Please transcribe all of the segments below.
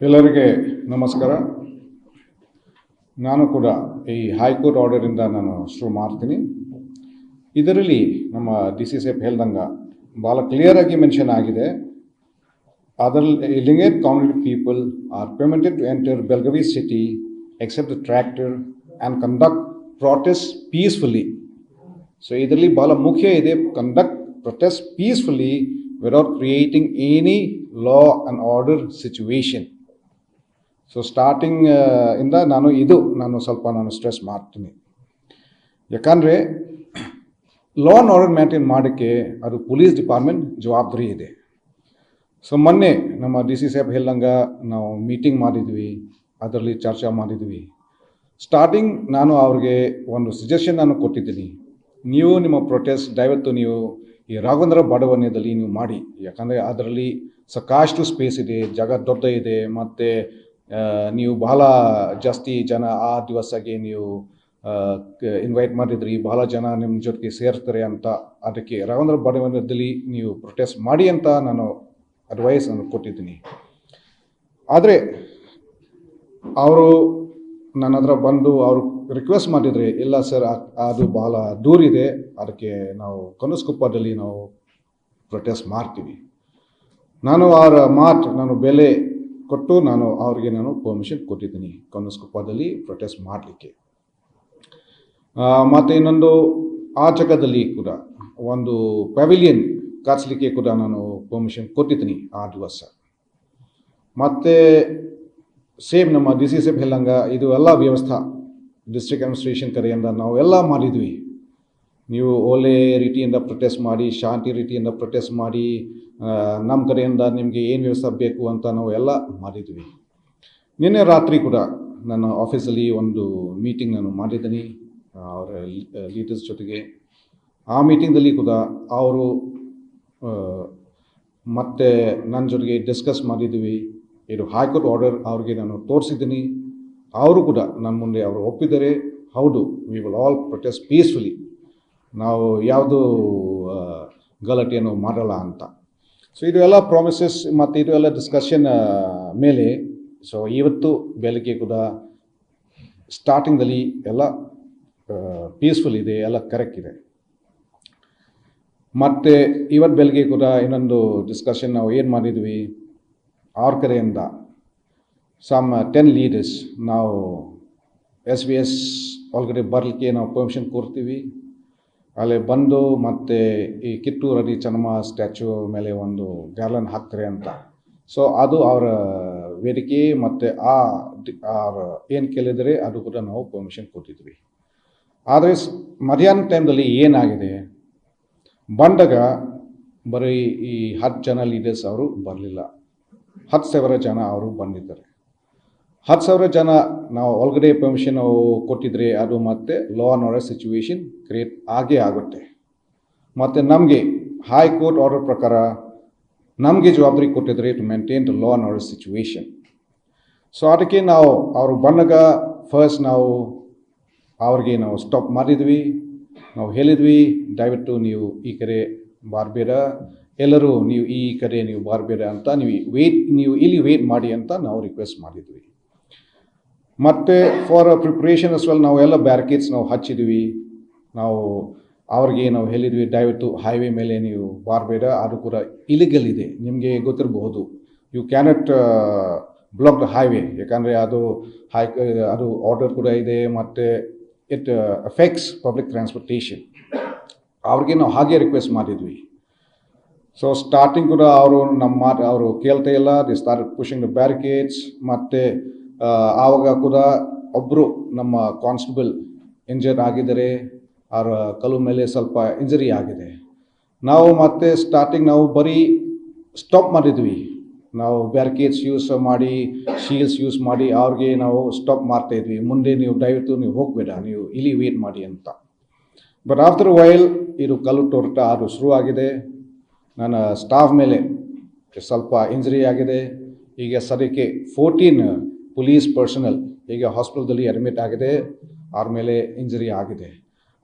ಎಲ್ಲರಿಗೆ ನಮಸ್ಕಾರ. ನಾನು ಕೂಡ ಈ ಹೈಕೋರ್ಟ್ ಆರ್ಡರಿಂದ ನಾನು ಶುರು ಮಾಡ್ತೀನಿ. ಇದರಲ್ಲಿ ನಮ್ಮ ಡಿ ಸಿ ಎಫ್ ಹೇಳ್ದಂಗೆ ಭಾಳ ಕ್ಲಿಯರಾಗಿ ಮೆನ್ಷನ್ ಆಗಿದೆ. ಅದರಲ್ಲಿ Lingayat community people are permitted to enter Belagavi city except tractor and conduct protest peacefully so ಇದರಲ್ಲಿ ಭಾಳ ಮುಖ್ಯ ಇದೆ conduct protest peacefully without creating any law and order situation so starting ಇಂದ ನಾನು ಇದು, ನಾನು ಸ್ವಲ್ಪ ನಾನು ಸ್ಟ್ರೆಸ್ ಮಾಡ್ತೀನಿ. ಯಾಕಂದರೆ ಲಾ ಆ್ಯಂಡ್ ಆರ್ಡರ್ ಮೇಂಟೈನ್ ಮಾಡೋಕ್ಕೆ ಅದು ಪೊಲೀಸ್ ಡಿಪಾರ್ಟ್ಮೆಂಟ್ ಜವಾಬ್ದಾರಿ ಇದೆ. ಸೊ ಮೊನ್ನೆ ನಮ್ಮ ಡಿ ಸಿ ಸಾಹೇಬ್ ಹೇಳಂಗೆ ನಾವು ಮೀಟಿಂಗ್ ಮಾಡಿದ್ವಿ, ಅದರಲ್ಲಿ ಚರ್ಚೆ ಮಾಡಿದ್ವಿ. ಸ್ಟಾರ್ಟಿಂಗ್ ನಾನು ಅವ್ರಿಗೆ ಒಂದು ಸಜೆಷನ್ ನಾನು ಕೊಟ್ಟಿದ್ದೀನಿ. ನೀವು ನಿಮ್ಮ ಪ್ರೊಟೆಸ್ಟ್ ದಯವಿಟ್ಟು ನೀವು ಈ ರಾಘವೇಂದ್ರ ಬಡಾವಣೆಯಲ್ಲಿ ನೀವು ಮಾಡಿ. ಯಾಕಂದರೆ ಅದರಲ್ಲಿ ಸಾಕಷ್ಟು ಸ್ಪೇಸ್ ಇದೆ, ಜಾಗ ದೊಡ್ಡ ಇದೆ, ಮತ್ತು ನೀವು ಬಹಳ ಜಾಸ್ತಿ ಜನ ಆ ದಿವಸಗೆ ನೀವು ಇನ್ವೈಟ್ ಮಾಡಿದ್ರಿ, ಬಹಳ ಜನ ನಿಮ್ಮ ಜೊತೆಗೆ ಸೇರ್ತಾರೆ ಅಂತ. ಅದಕ್ಕೆ ರಾಘವೇಂದ್ರ ಭವನದಲ್ಲಿ ನೀವು ಪ್ರೊಟೆಸ್ಟ್ ಮಾಡಿ ಅಂತ ನಾನು ಅಡ್ವೈಸ್ ನಾನು ಕೊಟ್ಟಿದ್ದೀನಿ. ಆದರೆ, ಅವರು ನನ್ನ ಹತ್ರ ಬಂದು ಅವರು ರಿಕ್ವೆಸ್ಟ್ ಮಾಡಿದರೆ, ಇಲ್ಲ ಸರ್ ಅದು ಬಹಳ ದೂರಿದೆ ಅದಕ್ಕೆ ನಾವು ಕನಸ್ಕೊಪ್ಪದಲ್ಲಿ ನಾವು ಪ್ರೊಟೆಸ್ಟ್ ಮಾಡ್ತೀವಿ. ನಾನು ಅವರ ಮಾತು, ನಾನು ಬೆಲೆ ಕೊಟ್ಟು ನಾನು ಅವ್ರಿಗೆ ನಾನು ಪರ್ಮಿಷನ್ ಕೊಟ್ಟಿದ್ದೀನಿ. ಕನಸ್ಕೊಪ್ಪದಲ್ಲಿ ಪ್ರೊಟೆಸ್ಟ್ ಮಾಡಲಿಕ್ಕೆ. ಮತ್ತು ಇನ್ನೊಂದು, ಆ ಜಾಗದಲ್ಲಿ ಕೂಡ ಒಂದು ಪೆವಿಲಿಯನ್ ಕಾಣಿಸ್ಲಿಕ್ಕೆ ಕೂಡ ನಾನು ಪರ್ಮಿಷನ್ ಕೊಟ್ಟಿದ್ದೀನಿ ಆ ದಿವಸ. ಮತ್ತು ಸೇಮ್ ನಮ್ಮ ಡಿ ಸಿ ಹೇಳಂಗ ಇದು ಎಲ್ಲ ವ್ಯವಸ್ಥೆ ಡಿಸ್ಟ್ರಿಕ್ಟ್ ಅಡ್ಮಿನಿಸ್ಟ್ರೇಷನ್ ಕಡೆಯಿಂದ ನಾವು ಎಲ್ಲ ಮಾಡಿದ್ವಿ. ನೀವು ಒಳ್ಳೆ ರೀತಿಯಿಂದ ಪ್ರೊಟೆಸ್ಟ್ ಮಾಡಿ, ಶಾಂತಿ ರೀತಿಯಿಂದ ಪ್ರೊಟೆಸ್ಟ್ ಮಾಡಿ ನಮ್ಮ ಕಡೆಯಿಂದ ನಿಮಗೆ ಏನು ವ್ಯವಸ್ಥೆ ಬೇಕು ಅಂತ ನಾವು ಎಲ್ಲ ಮಾಡಿದ್ವಿ. ನಿನ್ನೆ ರಾತ್ರಿ ಕೂಡ ನನ್ನ ಆಫೀಸಲ್ಲಿ ಒಂದು ಮೀಟಿಂಗ್ ನಾನು ಮಾಡಿದ್ದೀನಿ ಅವರ ಲೀಡರ್ಸ್ ಜೊತೆಗೆ. ಆ ಮೀಟಿಂಗಲ್ಲಿ ಕೂಡ ಅವರು ಮತ್ತೆ ನನ್ನ ಜೊತೆಗೆ ಡಿಸ್ಕಸ್ ಮಾಡಿದ್ವಿ. ಇದು ಹೈಕೋರ್ಟ್ ಆರ್ಡರ್ ಅವ್ರಿಗೆ ನಾನು ತೋರಿಸಿದ್ದೀನಿ. ಅವರು ಕೂಡ ನನ್ನ ಮುಂದೆ ಅವರು ಒಪ್ಪಿದ್ದಾರೆ. ಹೌದು we will all protest peacefully ನಾವು ಯಾವುದು ಗಲಾಟೆಯನ್ನು ಮಾಡಲ್ಲ ಅಂತ. ಸೊ ಇದು ಎಲ್ಲ ಪ್ರಾಮಿಸಸ್ ಮತ್ತು ಇದು ಎಲ್ಲ ಡಿಸ್ಕಷನ್ ಮೇಲೆ ಸೊ ಇವತ್ತು ಬೆಳಗ್ಗೆ ಕೂಡ ಸ್ಟಾರ್ಟಿಂಗಲ್ಲಿ ಎಲ್ಲ ಪೀಸ್ಫುಲ್ ಇದೆ, ಎಲ್ಲ ಕರೆಕ್ಟ್ ಇದೆ. ಮತ್ತು ಇವತ್ತು ಬೆಳಗ್ಗೆ ಕೂಡ ಇನ್ನೊಂದು ಡಿಸ್ಕಷನ್ ನಾವು ಏನು ಮಾಡಿದ್ವಿ? ಆರ್ ಕಡೆಯಿಂದ ಸಮ್ ಟೆನ್ ಲೀಡರ್ಸ್ ನಾವು ಎಸ್ ಬಿ ಎಸ್ ಒಳಗಡೆ ಬರಲಿಕ್ಕೆ ನಾವು ಪರ್ಮಿಷನ್ ಕೊಡ್ತೀವಿ. ಅಲ್ಲಿ ಬಂದು ಮತ್ತೆ ಈ ಕಿತ್ತೂರಲ್ಲಿ ಚೆನ್ನಮ್ಮ ಸ್ಟ್ಯಾಚು ಮೇಲೆ ಒಂದು ಗ್ಯಾಲನ್ ಹಾಕ್ತಾರೆ ಅಂತ. ಸೊ ಅದು ಅವರ ವೇದಿಕೆ ಮತ್ತು ಆ ಅವ್ರ ಏನು ಕೇಳಿದರೆ ಅದು ಕೂಡ ನಾವು ಪರ್ಮಿಷನ್ ಕೊಟ್ಟಿದ್ವಿ. ಆದರೆ ಮಧ್ಯಾಹ್ನ ಟೈಮ್ದಲ್ಲಿ ಏನಾಗಿದೆ? ಬಂದಾಗ ಬರೀ ಈ ಹತ್ತು ಜನ ಲೀಡರ್ಸ್ ಅವರು, ಬರಲಿಲ್ಲ. ಹತ್ತು ಸಾವಿರ ಜನ ಅವರು ಬಂದಿದ್ದಾರೆ. ಹತ್ತು ಸಾವಿರ ಜನ ನಾವು ಒಳಗಡೆ ಪರ್ಮಿಷನ್ ಕೊಟ್ಟಿದ್ರೆ ಅದು ಮತ್ತೆ law and order situation create ಆಗೇ ಆಗುತ್ತೆ. ಮತ್ತು ನಮಗೆ ಹೈಕೋರ್ಟ್ ಆರ್ಡರ್ ಪ್ರಕಾರ ನಮಗೆ ಜವಾಬ್ದಾರಿ ಕೊಟ್ಟಿದ್ರೆ to maintain the law and order situation so ಅದಕ್ಕೆ ನಾವು ಅವರು ಬಂದಾಗ ಫಸ್ಟ್ ನಾವು ಅವ್ರಿಗೆ ನಾವು ಸ್ಟಾಪ್ ಮಾಡಿದ್ವಿ. ನಾವು ಹೇಳಿದ್ವಿ, ದಯವಿಟ್ಟು ನೀವು ಈ ಕಡೆ ಬಾರ್ಬೇಡ. ಎಲ್ಲರೂ ನೀವು ಈ ಕಡೆ ನೀವು ಬಾರಬೇಡ ಅಂತ, ನೀವು ವೇಟ್ ನೀವು ಇಲ್ಲಿ ವೇಟ್ ಮಾಡಿ ಅಂತ ನಾವು ರಿಕ್ವೆಸ್ಟ್ ಮಾಡಿದ್ವಿ. ಮತ್ತು ಫಾರ್ ಪ್ರಿಪ್ರೇಷನ್ ಅಸ್ ವೆಲ್ ನಾವು ಎಲ್ಲ ಬ್ಯಾರಿಕೇಡ್ಸ್ ನಾವು ಹಚ್ಚಿದ್ವಿ. ನಾವು ಅವ್ರಿಗೆ ನಾವು ಹೇಳಿದ್ವಿ, ದಯವಿಟ್ಟು ಹೈವೇ ಮೇಲೆ ನೀವು ಬಾರಬೇಡ, ಅದು ಕೂಡ ಇಲಿಗಲ್ ಇದೆ. ನಿಮಗೆ ಗೊತ್ತಿರಬಹುದು. You cannot block the highway ಯಾಕಂದರೆ ಅದು ಹೈ ಅದು ಆರ್ಡರ್ ಕೂಡ ಇದೆ, ಮತ್ತು ಇಟ್ ಅಫೆಕ್ಟ್ಸ್ ಪಬ್ಲಿಕ್ ಟ್ರಾನ್ಸ್ಪೋರ್ಟೇಷನ್ ಅವ್ರಿಗೆ ನಾವು ಹಾಗೆ ರಿಕ್ವೆಸ್ಟ್ ಮಾಡಿದ್ವಿ. ಸೊ ಸ್ಟಾರ್ಟಿಂಗ್ ಕೂಡ ಅವರು ನಮ್ಮ ಮಾತು, ಅವರು ಕೇಳ್ತಾ ಇಲ್ಲ. They start pushing the barricades ಮತ್ತು ಆವಾಗ ಕೂಡ ಒಬ್ಬರು ನಮ್ಮ ಕಾನ್ಸ್ಟೇಬಲ್ ಇಂಜರ್ಡ್ ಆಗಿದ್ದಾರೆ ಅವರ ಕಲ್ಲು ಮೇಲೆ ಸ್ವಲ್ಪ ಇಂಜರಿ ಆಗಿದೆ. ನಾವು ಮತ್ತೆ ಸ್ಟಾರ್ಟಿಂಗ್ ನಾವು ಬರೀ ಸ್ಟಾಪ್ ಮಾಡಿದ್ವಿ. ನಾವು ಬ್ಯಾರಿಕೇಡ್ಸ್ ಯೂಸ್ ಮಾಡಿ ಶೀಲ್ಸ್ ಯೂಸ್ ಮಾಡಿ, ಅವ್ರಿಗೆ ನಾವು ಸ್ಟಾಪ್ ಮಾಡ್ತಾಯಿದ್ವಿ ಮುಂದೆ ನೀವು ದಯವಿಟ್ಟು ನೀವು ಹೋಗಬೇಡ, ನೀವು ಇಲ್ಲಿ ವೇಟ್ ಮಾಡಿ ಅಂತ. ಬಟ್ ಆಫ್ಟರ್ ವೈಲ್ ಇದು ಕಲ್ಲು ಟೊರಟ ಅದು ಶುರು ಆಗಿದೆ ನನ್ನ ಸ್ಟಾಫ್ ಮೇಲೆ ಸ್ವಲ್ಪ ಇಂಜರಿ ಆಗಿದೆ. ಈಗ ಸದ್ಯಕ್ಕೆ ಫೋರ್ಟೀನ್ ಪೊಲೀಸ್ ಪರ್ಸನಲ್ ಈಗ ಹಾಸ್ಪಿಟಲ್ದಲ್ಲಿ ಅಡ್ಮಿಟ್ ಆಗಿದೆ ಅವ್ರ ಮೇಲೆ ಇಂಜರಿ ಆಗಿದೆ.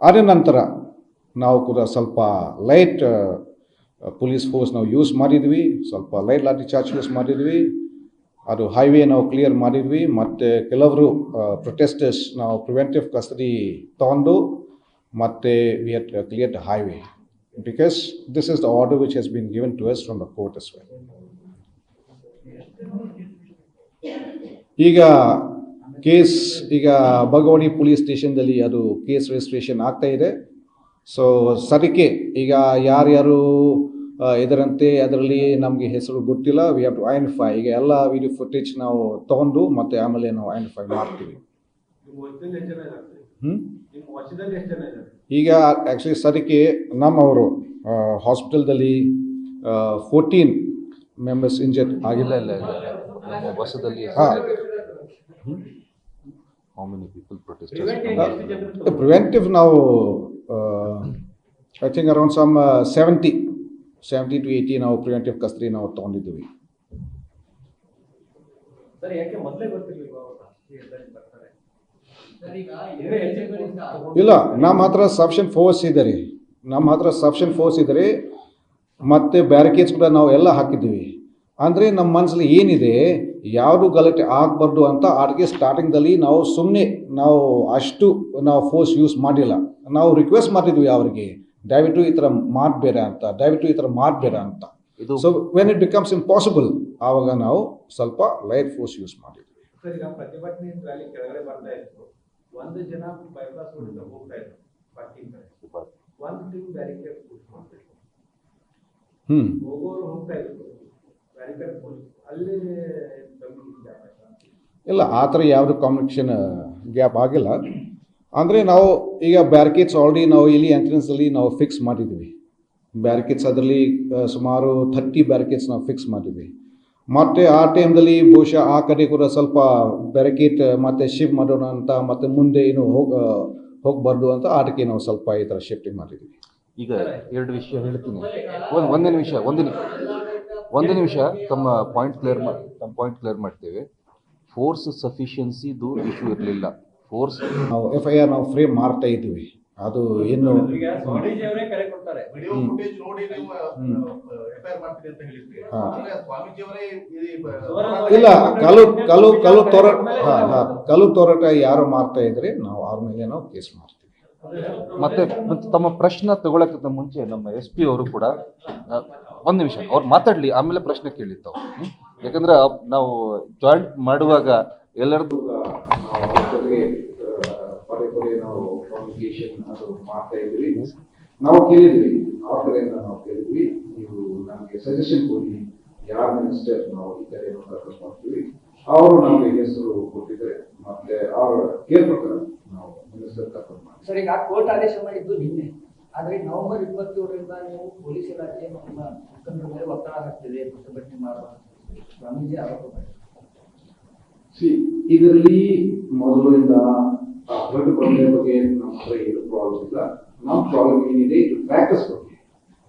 ಅದರ ನಂತರ ನಾವು ಕೂಡ ಸ್ವಲ್ಪ ಲೈಟ್ ಪೊಲೀಸ್ ಫೋರ್ಸ್ ನಾವು ಯೂಸ್ ಮಾಡಿದ್ವಿ, ಸ್ವಲ್ಪ ಲೈಟ್ ಲಾಟಿ ಚಾರ್ಜ್ ಯೂಸ್ ಮಾಡಿದ್ವಿ, ಅದು ಹೈವೇ ನಾವು ಕ್ಲಿಯರ್ ಮಾಡಿದ್ವಿ, ಮತ್ತು ಕೆಲವರು ಪ್ರೊಟೆಸ್ಟರ್ಸ್ ನಾವು ಪ್ರಿವೆಂಟಿವ್ ಕಸ್ಟಡಿ ತಗೊಂಡು, ಮತ್ತು we had clear highway because this is the order which has been given to us from the court as well ಈಗ ಕೇಸ್ ಈಗ ಬಗವಣಿ ಪೊಲೀಸ್ ಸ್ಟೇಷನ್ದಲ್ಲಿ ಅದು ಕೇಸ್ ರಿಜಿಸ್ಟ್ರೇಷನ್ ಆಗ್ತಾ ಇದೆ. ಸೊ ಸರಿಕೆ ಈಗ ಯಾರ್ಯಾರು ಇದರಂತೆ ಅದರಲ್ಲಿ ನಮಗೆ ಹೆಸರು ಗೊತ್ತಿಲ್ಲ. ವಿ ಹ್ಯಾವ್ ಟು ಐಡೆಂಟಿಫೈ ಈಗ ಎಲ್ಲ ವಿಡಿಯೋ ಫುಟೇಜ್ ನಾವು ತಗೊಂಡು ಮತ್ತೆ ಆಮೇಲೆ ನಾವು ಐಡೆಂಟಿಫೈ ಮಾಡ್ತೀವಿ. ಈಗ ಆ್ಯಕ್ಚುಲಿ ಸರಿಕೆ ನಮ್ಮವರು ಹಾಸ್ಪಿಟಲ್ದಲ್ಲಿ ಫೋರ್ಟೀನ್ ಮೆಂಬರ್ಸ್ ಇಂಜರ್ ಆಗಿಲ್ಲ ಇಲ್ಲ ಇಲ್ಲ. ಇಲ್ಲ ನಮ್ಮ ಬಸ್ಸದಲ್ಲಿ how. Many people protest preventive ನಾವು I think around some seventy seventy to eighty ನಾವು ಪ್ರಿವೆಂಟಿವ್ ಕಸ್ತ್ರಿ ನಾವು ತೊಗೊಂಡಿದ್ದೀವಿ. ಇಲ್ಲ ನಮ್ಮ ಹತ್ರ ಸಫಿಷಿಯಂಟ್ ಫೋರ್ಸ್ ಇದೆ ರೀ ನಮ್ಮ ಹತ್ರ ಸಫಿಷಿಯಂಟ್ ಫೋರ್ಸ್ ಇದೆ ರೀ ಮತ್ತು ಬ್ಯಾರಿಕೇಡ್ಸ್ ಕೂಡ ನಾವು ಎಲ್ಲ ಹಾಕಿದ್ದೀವಿ. ಅಂದರೆ ನಮ್ಮ ಮನಸ್ಸಲ್ಲಿ ಏನಿದೆ ಯಾವುದು ಗಲಾಟೆ ಆಗಬಾರ್ದು ಅಂತ ಆಟಕ್ಕೆ ಸ್ಟಾರ್ಟಿಂಗ್ದಲ್ಲಿ ನಾವು ಸುಮ್ಮನೆ ನಾವು ಅಷ್ಟು ನಾವು ಫೋರ್ಸ್ ಯೂಸ್ ಮಾಡಿಲ್ಲ. ನಾವು ರಿಕ್ವೆಸ್ಟ್ ಮಾಡಿದ್ವಿ ಅವರಿಗೆ ದಯವಿಟ್ಟು ಈ ಥರ ಮಾಡಬೇಡ ಅಂತ ದಯವಿಟ್ಟು ಈ ಥರ ಮಾಡಬೇಡ ಅಂತ. ಇದು so when it becomes impossible ಆವಾಗ ನಾವು ಸ್ವಲ್ಪ ಲೈಟ್ ಫೋರ್ಸ್ ಯೂಸ್ ಮಾಡಿದ್ವಿ. ಸರ್ ಈಗ ಪ್ರತಿಭಟನೆ ರ್ಯಾಲಿ ಕೆಳಗಡೆ ಬರ್ತಾ ಇತ್ತು ಒಂದು ಜನ ಬೈಪಾಸ್ ರೋಡಿಂದ ಹೋಗ್ತಾ ಇದ್ರು ಪಾರ್ಕಿಂಗ್ ಕಡೆ. ಒಂದು ಟೀಮ್ ಬ್ಯಾರಿಕೇಡ್ ಪುಷ್ ಮಾಡ್ಬೇಕು ಹ್ಞೂ ಹೋಗೋರು ಹೋಗ್ತಾ ಇದ್ರು. ಇಲ್ಲ, ಆ ಥರ ಯಾವುದು ಕಾಂಬಿನೇಷನ್ ಗ್ಯಾಪ್ ಆಗಿಲ್ಲ. ಅಂದರೆ ನಾವು ಈಗ ಬ್ಯಾರಿಕೇಡ್ಸ್ ಆಲ್ರೆಡಿ ನಾವು ಇಲ್ಲಿ ಎಂಟ್ರೆನ್ಸಲ್ಲಿ ನಾವು ಫಿಕ್ಸ್ ಮಾಡಿದ್ವಿ ಬ್ಯಾರಿಕೇಡ್ಸ್ ಅದರಲ್ಲಿ ಸುಮಾರು ಥರ್ಟಿ ಬ್ಯಾರಿಕೇಡ್ಸ್ ನಾವು ಫಿಕ್ಸ್ ಮಾಡಿದ್ವಿ ಮತ್ತು ಆ ಟೈಮ್ದಲ್ಲಿ ಬಹುಶಃ ಆ ಕಡೆ ಕೂಡ ಸ್ವಲ್ಪ ಬ್ಯಾರಿಕೇಡ್ ಮತ್ತು ಶಿಫ್ಟ್ ಮಾಡೋಣ ಅಂತ, ಮತ್ತು ಮುಂದೆ ಏನು ಹೋಗ ಹೋಗಬಾರ್ದು ಅಂತ ಆಟಕ್ಕೆ ನಾವು ಸ್ವಲ್ಪ ಈ ಥರ ಶಿಫ್ಟಿಂಗ್ ಮಾಡಿದ್ವಿ ಈಗ ಎರಡು ವಿಷಯ ಹೇಳ್ತೀನಿ. ಒಂದು ಒಂದೇ ನಿಮಿಷ ಒಂದು ಒಂದು ನಿಮಿಷ ತಮ್ಮ ಪಾಯಿಂಟ್ ಕ್ಲಿಯರ್ ಮಾಡಿ ತಮ್ಮ ಪಾಯಿಂಟ್ ಕ್ಲಿಯರ್ ಮಾಡ್ತೇವೆ. ಫೋರ್ಸ್ ಸಫಿಷಿಯನ್ಸಿದು ಇಶ್ಯೂ ಇರಲಿಲ್ಲ. ಫೋರ್ಸ್ ನಾವು ಎಫ್ ಐ ಆರ್ ನಾವು ಫ್ರೇಮ್ ಮಾಡ್ತಾ ಇದ್ದೀವಿ. ಅದು ಏನು ಇಲ್ಲ ಕಲು ಕಲು ಕಲು ತೋರಾಟ ಹಾ ಹಾ. ಕಲು ತೋರಾಟ ಯಾರು ಮಾಡ್ತಾ ಇದ್ರೆ ನಾವು ಅವ್ರ ಮೇಲೆ ನಾವು ಕೇಸ್ ಮಾಡ್ತೀವಿ. ಮತ್ತೆ ತಮ್ಮ ಪ್ರಶ್ನೆ ತಗೊಳಕ್ಕಿಂತ ಮುಂಚೆ ನಮ್ಮ ಎಸ್ ಪಿ ಅವರು ಕೂಡ ಒಂದು ನಿಮಿಷ ಅವ್ರು ಮಾತಾಡ್ಲಿ ಆಮೇಲೆ ಪ್ರಶ್ನೆ ಕೇಳಿತ್ತು ಯಾಕಂದ್ರೆ ನಾವು ಜಾಯಿಂಟ್ ಮಾಡುವಾಗ ಎಲ್ಲರದ್ದು ನಾವು ಆ, ಕೇಳಿದ್ವಿ ಅವ್ರ ಕಡೆಯಿಂದ ನಾವು ಕೇಳಿದ್ವಿ ನೀವು ನಮಗೆ ಸಜೆಷನ್ ಕೊಡಿ ಯಾರ ಮಿನಿಸ್ಟರ್ ನಾವು ಈ ಕಡೆ ಅವರು ನಮಗೆ ಹೆಸರು ಕೊಟ್ಟಿದ್ದಾರೆ ಮತ್ತೆ ಅವರ ಕೇಳ್ಬೇಕಾರೆ ನಾವು ಮಿನಿಸ್ಟರ್ ಕರ್ಕೊಂಡು ಮಾಡ್ತೀವಿ ಸರ್ ಈಗ ಕೋರ್ಟ್ ಆದೇಶ ಮಾಡಿದ್ದು ನಿನ್ನೆ. ಆದ್ರೆ ನವೆಂಬರ್ ಇಪ್ಪತ್ತೇಳರಿಂದ ನೀವು ಪೊಲೀಸ್ ಇಲಾಖೆ ನಮ್ಮ ಮುಖಂಡರ ಮೇಲೆ ಒತ್ತಡ ಹಾಕ್ತಿದೆ ಪ್ರತಿಭಟನೆ ಮಾಡುವ ಸ್ವಾಮೀಜಿ ಆರೋಪ ಮಾಡಿದ್ದಾರೆ ಸಿ ಇದರಲ್ಲಿ ಮೊದಲಿಂದ ಬ್ಲಡ್ ಬಂಡೆ ಬಗ್ಗೆ ನಮ್ಮ ಹತ್ರ ಏನು ಪ್ರಾಬ್ಲಮ್ ಇಲ್ಲ. ನಮ್ಮ ಪ್ರಾಬ್ಲಮ್ ಏನಿದೆ ಇದು ಪ್ರಾಕ್ಟಿಸ್ ಬಗ್ಗೆ.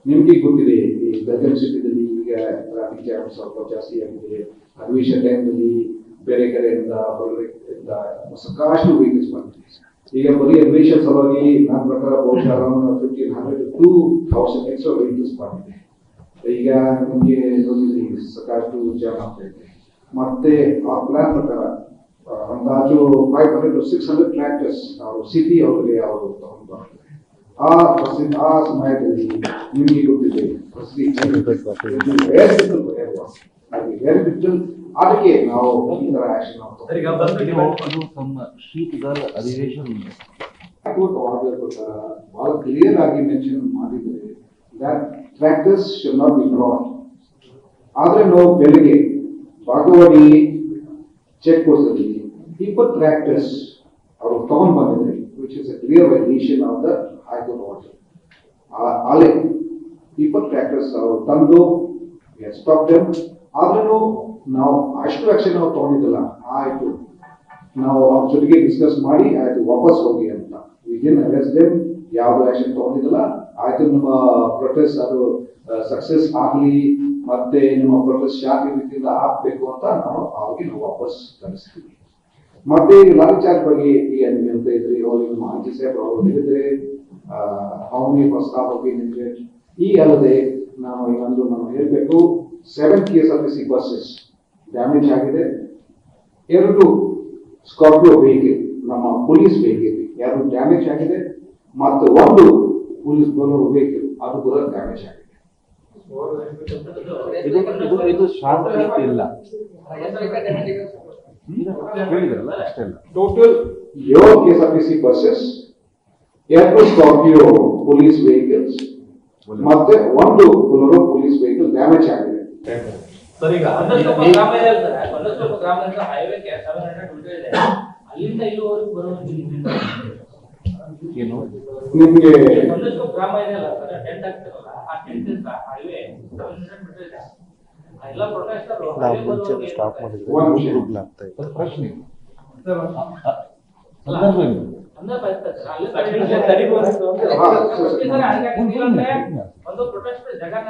ನಿಮಗೆ ಗೊತ್ತಿದೆ ಈ ಗಗನ್ ಸಿಟಿದಲ್ಲಿ ಈಗ ಟ್ರಾಫಿಕ್ ಜಾಮ್ ಸ್ವಲ್ಪ ಜಾಸ್ತಿ ಆಗಿದೆ. ಅಧಿವೇಶನ ಟೈಮ್ನಲ್ಲಿ ಬೇರೆ ಕಡೆಯಿಂದ ಹೊರಗಡೆಯಿಂದ ಸಾಕಷ್ಟು ವೆಹಿಕಲ್ಸ್ ಬಂದಿದೆ ಈಗ ಬರೀ ಅಧಿವೇಶನ ಸಲುವಾಗಿ ನನ್ನ ಪ್ರಕಾರ ಬಹುಶಃ around fifteen hundred to thousand extra vehicles ಮಾಡಿದೆ ಈಗ ನಿಮಗೆ ಸಾಕಷ್ಟು ಜಾಬ್ ಆಗ್ತಾ ಇದೆ. ಮತ್ತೆ ಆ ಪ್ಲಾನ್ ಪ್ರಕಾರ ಅಂದಾಜು five hundred six hundred tractors ಅವರು ಸಿಟಿ ಅವರಿಗೆ ಅವರು ತಗೊಂಡು ಬರ್ತಾರೆ. ಆ ಸಮಯದಲ್ಲಿ ನಿಮಗೆ ಗೊತ್ತಿದೆ ಅದಕ್ಕೆ ನಾವು ಈ ತರ ಆಕ್ಷನ್. ಬಂದು ತಮ್ಮ ಶೀತಗಾಲ ಅಧಿವೇಶನ ಹೈಕೋರ್ಟ್ ಆರ್ಡರ್ ಪ್ರಕಾರ ಬಹಳ ಕ್ಲಿಯರ್ ಆಗಿ ಮೆನ್ಷನ್ ಮಾಡಿದರೆ tractors should not be drawn ಆದ್ರೆ ನಾವು ಬೆಳಗ್ಗೆ ಬಾಗವಾಡಿ ಚೆಕ್ ಪೋಸ್ಟ್ ಅಲ್ಲಿ ಇಪ್ಪತ್ತು ಟ್ರ್ಯಾಕ್ಟರ್ಸ್ ಅವರು ತಗೊಂಡ್ ಬಂದಿದ್ದಾರೆ which is a clear violation of the high court order ಅಲ್ಲಿ ಇಪ್ಪತ್ತು ಟ್ರ್ಯಾಕ್ಟರ್ಸ್ ಅವರು ತಂದು ಸ್ಟಾಪ್ ಆದ್ರೂ ನಾವು ಅಷ್ಟು ಆಕ್ಷನ್ ನಾವು ತಗೊಂಡಿದ್ದಲ್ಲ. ಆಯ್ತು. ನಾವು ಅವ್ರ ಜೊತೆಗೆ ಡಿಸ್ಕಸ್ ಮಾಡಿ, ಆಯ್ತು, ವಾಪಸ್ ಹೋಗಿ ಅಂತ. ವಿದಿನ್ ಅರೆಸ್ಟ್ ಡೇಮ್ ಯಾವ್ದು ಆಕ್ಷನ್ ತಗೊಂಡಿದ್ದಿಲ್ಲ. ಆಯ್ತು, ನಿಮ್ಮ ಪ್ರೊಟೆಸ್ಟ್ ಅದು ಸಕ್ಸಸ್ ಆಗಲಿ, ಮತ್ತೆ ನಿಮ್ಮ ಪ್ರೊಟೆಸ್ಟ್ ಯಾಕೆ ರೀತಿಯಿಂದ ಆಗ್ಬೇಕು ಅಂತ ನಾವು ಅವ್ರಿಗೆ ನಾವು ವಾಪಸ್ ಕಳಿಸ್ತೀವಿ. ಮತ್ತೆ ಈ ಲಾರಿ ಚಾರ್ಜ್ ಬಗ್ಗೆ ಏನು ನೀವು ಇದ್ರಿ ಅವ್ರಿಗೆ ಮಾಹಿತಿ ಸಾಹೇಬ್ ಅವರು ಹೇಳಿದ್ರೆ ಅವನಿಗೆ ಪ್ರಸ್ತಾಪ ಬಗ್ಗೆ ನಿಮಗೆ ಈ ಅಲ್ಲದೆ ನಾವು ಇನ್ನೊಂದು ನಾವು ಹೇಳಬೇಕು seven K S R T C buses damage ಆಗಿದೆ. ಎರಡು ಸ್ಕಾರ್ಪಿಯೋ ವೆಹಿಕಲ್ ನಮ್ಮ ಪೊಲೀಸ್ ವೆಹಿಕಲ್ ಎರಡು ಡ್ಯಾಮೇಜ್ ಆಗಿದೆ. ಮತ್ತು ಒಂದು ಪೊಲೀಸ್ ಬರೋರು ವೆಹಿಕಲ್ ಅದು ಕೂಡ ಡ್ಯಾಮೇಜ್ ಆಗಿದೆ. ಇದು ಶಾಂತಿ ಇಲ್ಲ. ಟೋಟಲ್ ಏಳು K S R T C buses ಎರಡು ಸ್ಕಾರ್ಪಿಯೋ ಪೊಲೀಸ್ ವೆಹಿಕಲ್ಸ್ ಮತ್ತೆ ಒಂದು ಬೊಲೊರೋ ಪೊಲೀಸ್ ವೆಹಿಕಲ್ ಡ್ಯಾಮೇಜ್ ಆಗಿದೆ. ಸರ್ ಈಗ ಏನು? ನಿಮ್ಗೆ ಇದೆ ಆ ಎಲ್ಲ ಪ್ರೊಟೆಸ್ಟರ್ ಒಂದು ಪ್ರಶ್ನೆ ಅಲ್ಲಿ ತಡಿ- ತಡಿಬೋದು ಅಂತ ಒಂದು- ಪ್ರೊಟೆಸ್ಟ್ ಜಗನ